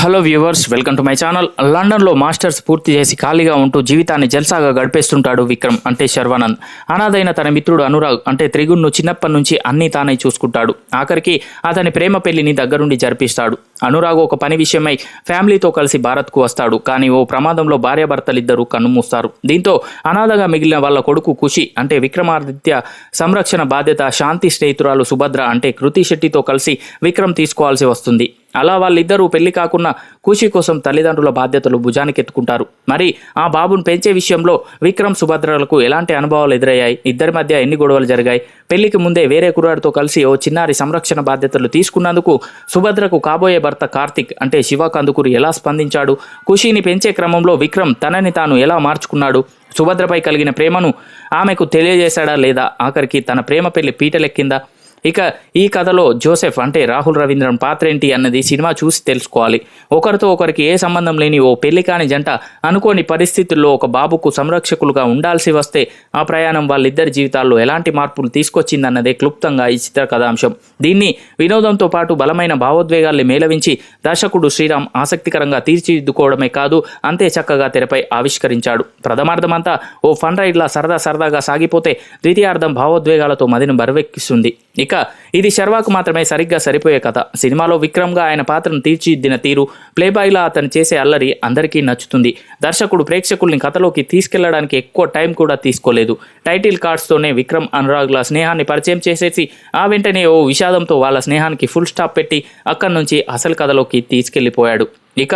Hello viewers welcome to my channel. లండన్లో masters పూర్తి చేసి ఖాళీగా ఉంటూ జీవితాన్ని జల్సాగా గడిపేస్తుంటాడు విక్రమ్ అంటే శర్వానంద్. అనాథైన తన మిత్రుడు అనురాగ్ అంటే త్రిగుణ్ను చిన్నప్పటి నుంచి అన్నీ తానే చూసుకుంటాడు. ఆఖరికి అతని ప్రేమ పెళ్ళిని దగ్గరుండి జరిపిస్తాడు. అనురాగ్ ఒక పని విషయమై ఫ్యామిలీతో కలిసి భారత్కు వస్తాడు కానీ ఓ ప్రమాదంలో భార్యాభర్తలిద్దరూ కన్నుమూస్తారు. దీంతో అనాథగా మిగిలిన వాళ్ళ కొడుకు ఖుషి అంటే విక్రమాదిత్య సంరక్షణ బాధ్యత శాంతి స్నేహితురాలు సుభద్ర అంటే కృతి శెట్టితో కలిసి విక్రమ్ తీసుకోవాల్సి వస్తుంది. అలా వాళ్ళిద్దరూ పెళ్ళి కాకుండా ఖుషి కోసం తల్లిదండ్రుల బాధ్యతలు భుజానికి ఎత్తుకుంటారు మరి ఆ బాబును పెంచే విషయంలో విక్రమ్ సుభద్రలకు ఎలాంటి అనుభవాలు ఎదురయ్యాయి? ఇద్దరి మధ్య ఎన్ని గొడవలు జరిగాయి? పెళ్ళికి ముందే వేరే కుర్రాడితో కలిసి ఓ చిన్నారి సంరక్షణ బాధ్యతలు తీసుకున్నందుకు సుభద్రకు కాబోయే భర్త కార్తిక్ అంటే శివ కందుకూరి ఎలా స్పందించాడు? ఖుషిని పెంచే క్రమంలో విక్రమ్ తనని తాను ఎలా మార్చుకున్నాడు? సుభద్రపై కలిగిన ప్రేమను ఆమెకు తెలియజేశాడా లేదా? ఆఖరికి తన ప్రేమ పెళ్ళి పీటలెక్కిందా? ఇక ఈ కథలో జోసెఫ్ అంటే రాహుల్ రవీంద్రన్ పాత్ర ఏంటి అన్నది సినిమా చూసి తెలుసుకోవాలి. ఒకరితో ఒకరికి ఏ సంబంధం లేని ఓ పెళ్ళి కాని జంట అనుకోని పరిస్థితుల్లో ఒక బాబుకు సంరక్షకులుగా ఉండాల్సి వస్తే ఆ ప్రయాణం వాళ్ళిద్దరి జీవితాల్లో ఎలాంటి మార్పులు తీసుకొచ్చిందన్నదే క్లుప్తంగా ఈ చిత్ర కథాంశం. దీన్ని వినోదంతో పాటు బలమైన భావోద్వేగాల్ని మేళవించి దర్శకుడు శ్రీరామ్ ఆసక్తికరంగా తీర్చిదిద్దుకోవడమే కాదు అంతే చక్కగా తెరపై ఆవిష్కరించాడు. ప్రథమార్థమంతా ఓ ఫన్ రైడ్లా సరదా సరదాగా సాగిపోతే ద్వితీయార్థం భావోద్వేగాలతో మదిని బరువెక్కిస్తుంది. ఇక ఇది శర్వాకు మాత్రమే సరిగ్గా సరిపోయే కథ. సినిమాలో విక్రమ్గా ఆయన పాత్రను తీర్చిదిద్దిన తీరు ప్లేబాయ్లా అతను చేసే అల్లరి అందరికీ నచ్చుతుంది. దర్శకుడు ప్రేక్షకుల్ని కథలోకి తీసుకెళ్ళడానికి ఎక్కువ టైం కూడా తీసుకోలేదు. టైటిల్ కార్డ్స్తోనే విక్రమ్ అనురాగ్ల స్నేహాన్ని పరిచయం చేసేసి ఆ వెంటనే ఓ విషాదంతో వాళ్ళ స్నేహానికి ఫుల్ స్టాప్ పెట్టి అక్కడి నుంచి అసలు కథలోకి తీసుకెళ్ళిపోయాడు ఇక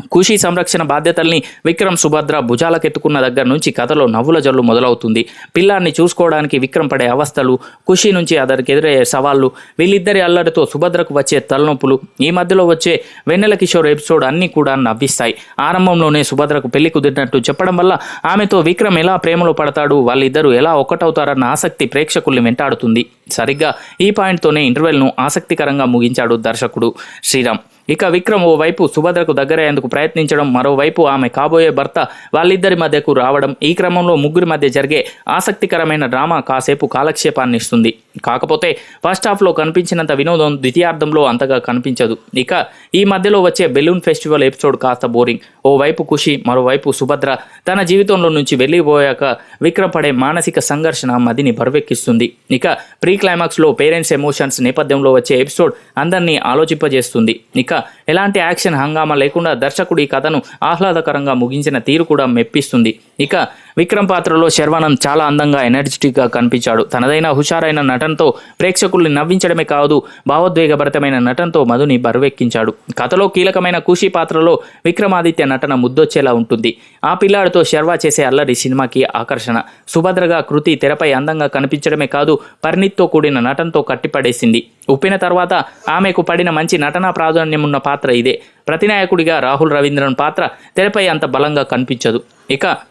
ఖుషి సంరక్షణ బాధ్యతల్ని విక్రమ్ సుభద్ర భుజాలకెత్తుకున్న దగ్గర నుంచి కథలో నవ్వుల జల్లు మొదలవుతుంది. పిల్లాన్ని చూసుకోవడానికి విక్రమ్ పడే అవస్థలు ఖుషి నుంచి అతనికి ఎదురయ్యే సవాళ్ళు వీళ్ళిద్దరి అల్లరితో సుభద్రకు వచ్చే తలనొప్పులు ఈ మధ్యలో వచ్చే వెన్నెల కిషోర్ ఎపిసోడ్ అన్నీ కూడా నవ్విస్తాయి. ఆరంభంలోనే సుభద్రకు పెళ్ళి కుదిరినట్టు చెప్పడం వల్ల ఆమెతో విక్రమ్ ఎలా ప్రేమలో పడతాడు వాళ్ళిద్దరూ ఎలా ఒక్కటవుతారన్న ఆసక్తి ప్రేక్షకుల్ని వెంటాడుతుంది. సరిగ్గా ఈ పాయింట్తోనే ఇంటర్వెల్ను ఆసక్తికరంగా ముగించాడు దర్శకుడు శ్రీరామ్. ఇక విక్రమ్ ఓవైపు సుభద్రకు దగ్గరయ్యేందుకు ప్రయత్నించడం మరోవైపు ఆమె కాబోయే భర్త వాళ్ళిద్దరి మధ్యకు రావడం ఈ క్రమంలో ముగ్గురి మధ్య జరిగే ఆసక్తికరమైన డ్రామా కాసేపు కాలక్షేపాన్ని ఇస్తుంది. కాకపోతే ఫస్ట్ హాఫ్లో కనిపించినంత వినోదం ద్వితీయార్థంలో అంతగా కనిపించదు. ఇక ఈ మధ్యలో వచ్చే బెలూన్ ఫెస్టివల్ ఎపిసోడ్ కాస్త బోరింగ్. ఓవైపు ఖుషి మరోవైపు సుభద్ర తన జీవితంలో నుంచి వెళ్ళిపోయాక విక్రమ్ పడే మానసిక సంఘర్షణ మదిని బరువెక్కిస్తుంది. ఇక ప్రీ క్లైమాక్స్లో పేరెంట్స్ ఎమోషన్స్ నేపథ్యంలో వచ్చే ఎపిసోడ్ అందరినీ ఆలోచింపజేస్తుంది. ఇక ఎలాంటి యాక్షన్ హంగామా లేకుండా దర్శకుడు ఈ కథను ఆహ్లాదకరంగా ముగించిన తీరు కూడా మెప్పిస్తుంది. ఇక విక్రమ్ పాత్రలో శర్వానంద్ చాలా అందంగా ఎనర్జెటిక్గా కనిపించాడు. తనదైన హుషారైన నటనతో ప్రేక్షకుల్ని నవ్వించడమే కాదు భావోద్వేగభరితమైన నటనతో మధుని బరువెక్కించాడు. కథలో కీలకమైన ఖుషి పాత్రలో విక్రమాదిత్య నటన ముద్దొచ్చేలా ఉంటుంది. ఆ పిల్లాడితో శర్వా చేసే అల్లరి సినిమాకి ఆకర్షణ. సుభద్రగా కృతి తెరపై అందంగా కనిపించడమే కాదు పరిణిత్తో కూడిన నటనతో కట్టిపడేసింది. ఉప్పిన తర్వాత ఆమెకు పడిన మంచి నటనా ప్రాధాన్యం ఉన్న పాత్ర ఇదే. ప్రతినాయకుడిగా రాహుల్ రవీంద్రన్ పాత్ర తెరపై అంత బలంగా కనిపించదు. ఇక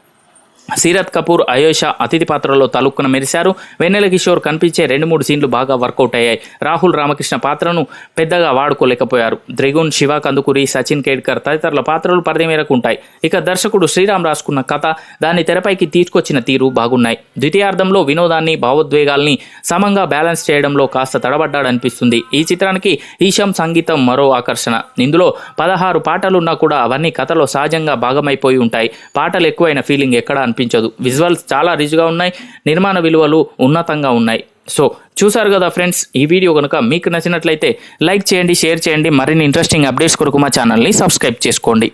సీరత్ కపూర్ అయోషా అతిథి పాత్రలో తలుక్కున మెరిశారు. వెన్నెల కిషోర్ కనిపించే రెండు మూడు సీన్లు బాగా వర్కౌట్ అయ్యాయి. రాహుల్ రామకృష్ణ పాత్రను పెద్దగా వాడుకోలేకపోయారు. ద్రిగున్ శివ కందుకూరి సచిన్ కేడ్కర్ తదితరుల పాత్రలు పరిధి మేరకు ఉంటాయి. ఇక దర్శకుడు శ్రీరామ్ రాసుకున్న కథ దాన్ని తెరపైకి తీసుకొచ్చిన తీరు బాగున్నాయి. ద్వితీయార్థంలో వినోదాన్ని భావోద్వేగాల్ని సమంగా బ్యాలెన్స్ చేయడంలో కాస్త తడబడ్డాడనిపిస్తుంది. ఈ చిత్రానికి ఈశం సంగీతం మరో ఆకర్షణ. ఇందులో పదహారు పాటలున్నా కూడా అవన్నీ కథలో సహజంగా భాగమైపోయి ఉంటాయి. పాటలు ఎక్కువైన ఫీలింగ్ ఎక్కడ అనిపించదు విజువల్స్ చాలా రిచ్గా ఉన్నాయి నిర్మాణ విలువలు ఉన్నతంగా ఉన్నాయి. సో చూసారు కదా ఫ్రెండ్స్ ఈ వీడియో కనుక మీకు నచ్చినట్లయితే లైక్ చేయండి షేర్ చేయండి మరిన్ని ఇంట్రెస్టింగ్ అప్డేట్స్ కొరకు మా ఛానల్ని సబ్స్క్రైబ్ చేసుకోండి.